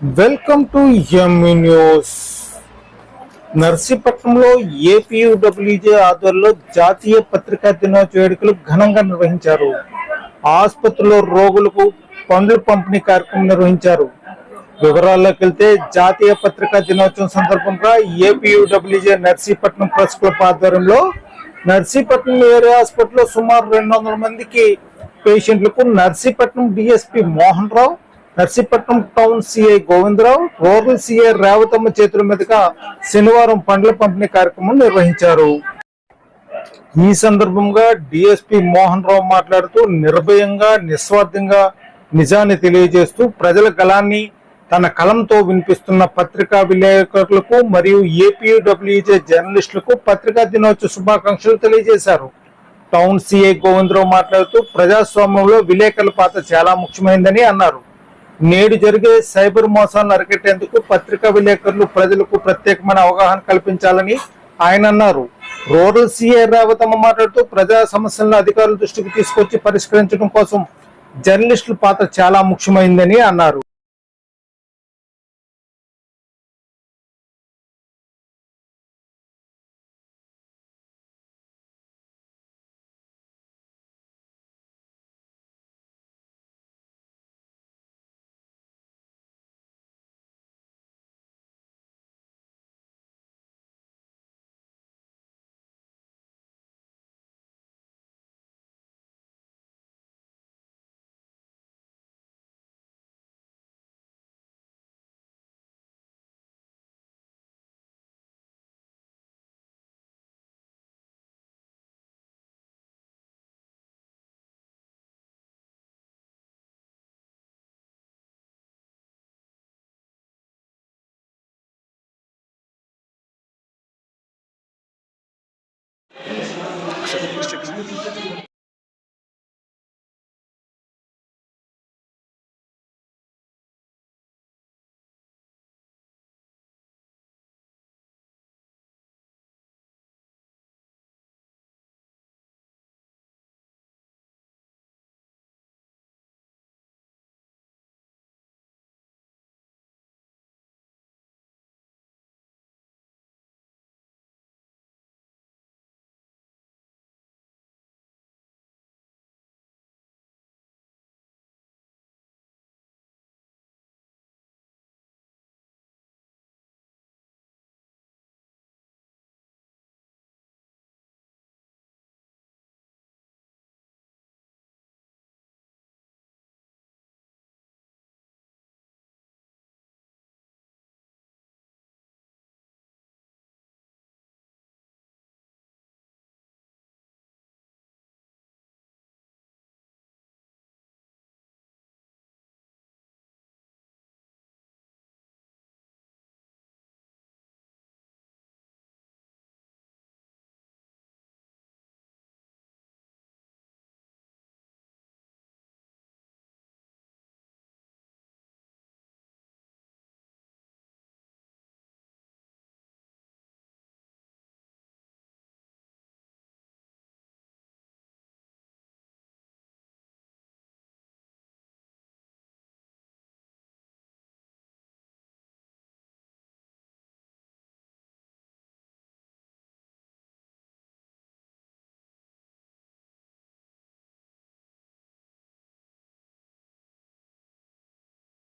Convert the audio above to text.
Welcome to ME news. నర్సీపట్నంలో APUWJ ఆధ్వర్యంలో జాతీయ పత్రికా దినోత్సవ వేడుకలు ఘనంగా నిర్వహించారు. ఆసుపత్రిలో రోగులకు పండ్లు పంపిణీ కార్యక్రమం నిర్వహించారు. వివరాల్లోకి వెళ్తే జాతీయ పత్రికా దినోత్సవం సందర్భంగా ఏపీయూడబ్ల్యూజే నర్సీపట్నం ప్రెస్ క్లబ్ ఆధ్వర్యంలో నర్సీపట్నం ఏరియా హాస్పిటల్లో సుమారు రెండు వందల మందికి పేషెంట్లకు Narsipatnam DSP Mohan Rao Narsipatnam town CI Govindarao rural CI Revathamma చేతుల మీదుగా శనివారం పండ్ల పంపిణీ కార్యక్రమం నిర్వహించారు. ఈ సందర్భంగా డిఎస్పి మోహన్ రావు మాట్లాడుతూ నిర్భయంగా నిస్వార్థంగా నిజాన్ని తెలియజేస్తూ ప్రజల గలాన్ని తన కలంతో వినిపిస్తున్న పత్రికా విలేకరులకు మరియు ఏపీడబ్ల్యూజే జర్నలిస్టులకు పత్రికా దినోత్సవ శుభాకాంక్షలు తెలియజేశారు. టౌన్ సిఐ గోవిందరావు మాట్లాడుతూ ప్రజాస్వామ్యంలో విలేకరుల పాత్ర చాలా ముఖ్యమైందని అన్నారు. నేడు జరిగే సైబర్ మోసాలను అరికట్టేందుకు పత్రికా విలేకరులు ప్రజలకు ప్రత్యేకమైన అవగాహన కల్పించాలని ఆయన అన్నారు. రూరల్ సీఏ రావతమ్మ మాట్లాడుతూ ప్రజా సమస్యలను అధికారుల దృష్టికి తీసుకొచ్చి పరిష్కరించడం కోసం జర్నలిస్టుల పాత్ర చాలా ముఖ్యమైందని అన్నారు. Krzysztof